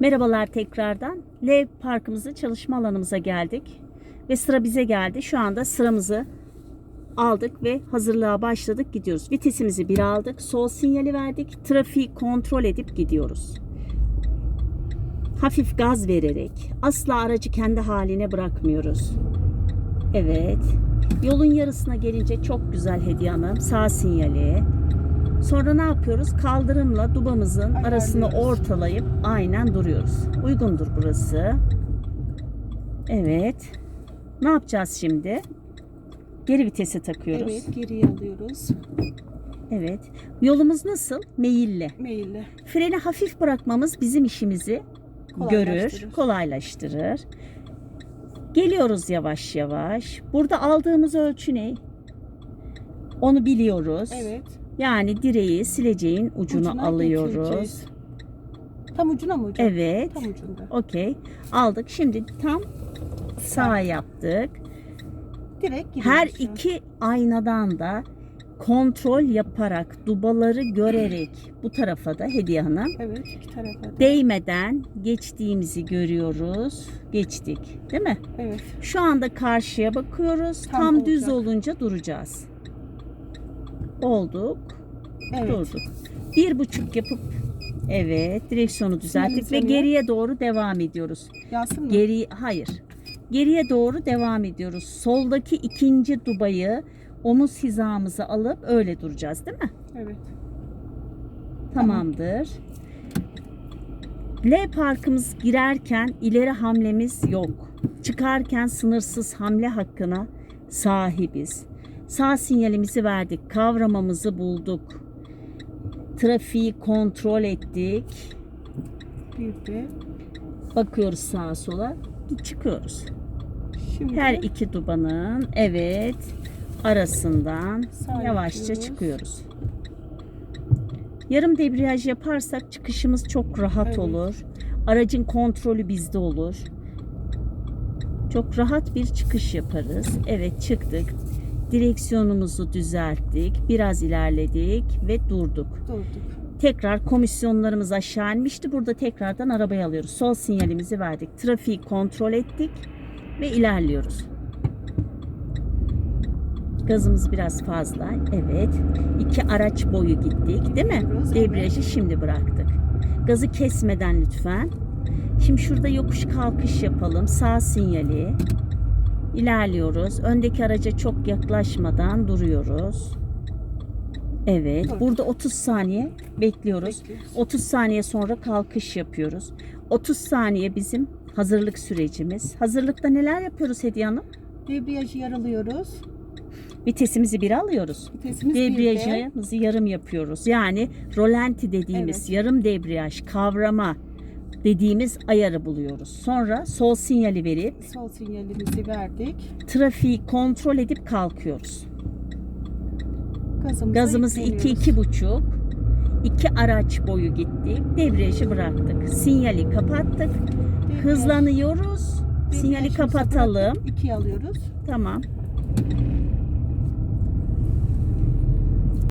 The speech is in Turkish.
Merhabalar tekrardan. L parkımızı çalışma alanımıza geldik. Ve sıra bize geldi. Şu anda sıramızı aldık ve hazırlığa başladık gidiyoruz. Vitesimizi bir aldık. Sol sinyali verdik. Trafiği kontrol edip gidiyoruz. Hafif gaz vererek asla aracı kendi haline bırakmıyoruz. Evet. Yolun yarısına gelince çok güzel Hediye Hanım. Sağ sinyali. Sonra ne yapıyoruz? Kaldırımla dubamızın arasını ortalayıp aynen duruyoruz. Uygundur burası. Evet. Ne yapacağız şimdi? Geri vitese takıyoruz. Evet geriye alıyoruz. Evet. Yolumuz nasıl? Meyilli. Meyille. Freni hafif bırakmamız bizim işimizi görür, Kolaylaştırır. kolaylaştırır. Geliyoruz yavaş yavaş. Burada aldığımız ölçü ne? Onu biliyoruz. Evet. Yani direği sileceğin ucunu Ucuna alıyoruz. geçireceğiz. Tam ucuna mı hocam? Evet. Tam ucunda. Okey. Aldık. Şimdi tam sağ yaptık. Direkt giriyoruz. Her şu an. iki aynadan da kontrol yaparak, dubaları görerek bu tarafa da Hediye Hanım Evet iki tarafa da. değmeden geçtiğimizi görüyoruz. Geçtik. Değil mi? Evet. Şu anda karşıya bakıyoruz. Tam, Tam düz olacak. olunca duracağız. Olduk. Evet. Durduk. Bir buçuk yapıp evet direksiyonu düzelttik ve geriye doğru devam ediyoruz. Yansın mı? Geri hayır. Geriye doğru devam ediyoruz. Soldaki ikinci dubayı omuz hizamıza alıp öyle duracağız değil mi? Evet. Tamamdır. L parkımız girerken ileri hamlemiz yok. Çıkarken sınırsız hamle hakkına sahibiz. Sağ sinyalimizi verdik. Kavramamızı bulduk. Trafiği kontrol ettik. Bir de Bakıyoruz sağa sola. Çıkıyoruz. şimdi Her iki dubanın evet arasından Sağ yavaşça yapıyoruz. çıkıyoruz. Yarım debriyaj yaparsak çıkışımız çok rahat Evet. olur. Aracın kontrolü bizde olur. Çok rahat bir çıkış yaparız. Evet çıktık. Direksiyonumuzu düzelttik. Biraz ilerledik ve durduk. durduk. Tekrar komisyonlarımız aşağı inmişti. Burada tekrardan arabayı alıyoruz. Sol sinyalimizi verdik. Trafiği kontrol ettik ve ilerliyoruz. Gazımız biraz fazla. Evet. İki araç boyu gittik, değil mi? Debriyajı şimdi bıraktık. Gazı kesmeden lütfen. Şimdi şurada yokuş kalkış yapalım. Sağ sinyali. İlerliyoruz. Öndeki araca çok yaklaşmadan duruyoruz. Evet. Burada 30 saniye bekliyoruz. Bekliyoruz. 30 saniye sonra kalkış yapıyoruz. 30 saniye bizim hazırlık sürecimiz. Hazırlıkta neler yapıyoruz Hediye Hanım? Debriyajı yaralıyoruz. Vitesimizi bir alıyoruz. Vitesimiz. Debriyajımızı yarım yapıyoruz. Yani rolanti dediğimiz Evet. yarım debriyaj kavrama dediğimiz ayarı buluyoruz. Sonra sol sinyali verip Sol sinyalimizi verdik. trafiği kontrol edip kalkıyoruz. Gazımızı Gazımız 2 yükleniyoruz. iki buçuk. İki araç boyu gittik. Debriyajı bıraktık. Sinyali kapattık. Debriyaj- Hızlanıyoruz. Sinyali debriyajımızı kapatalım. bırakıp ikiye alıyoruz. Tamam.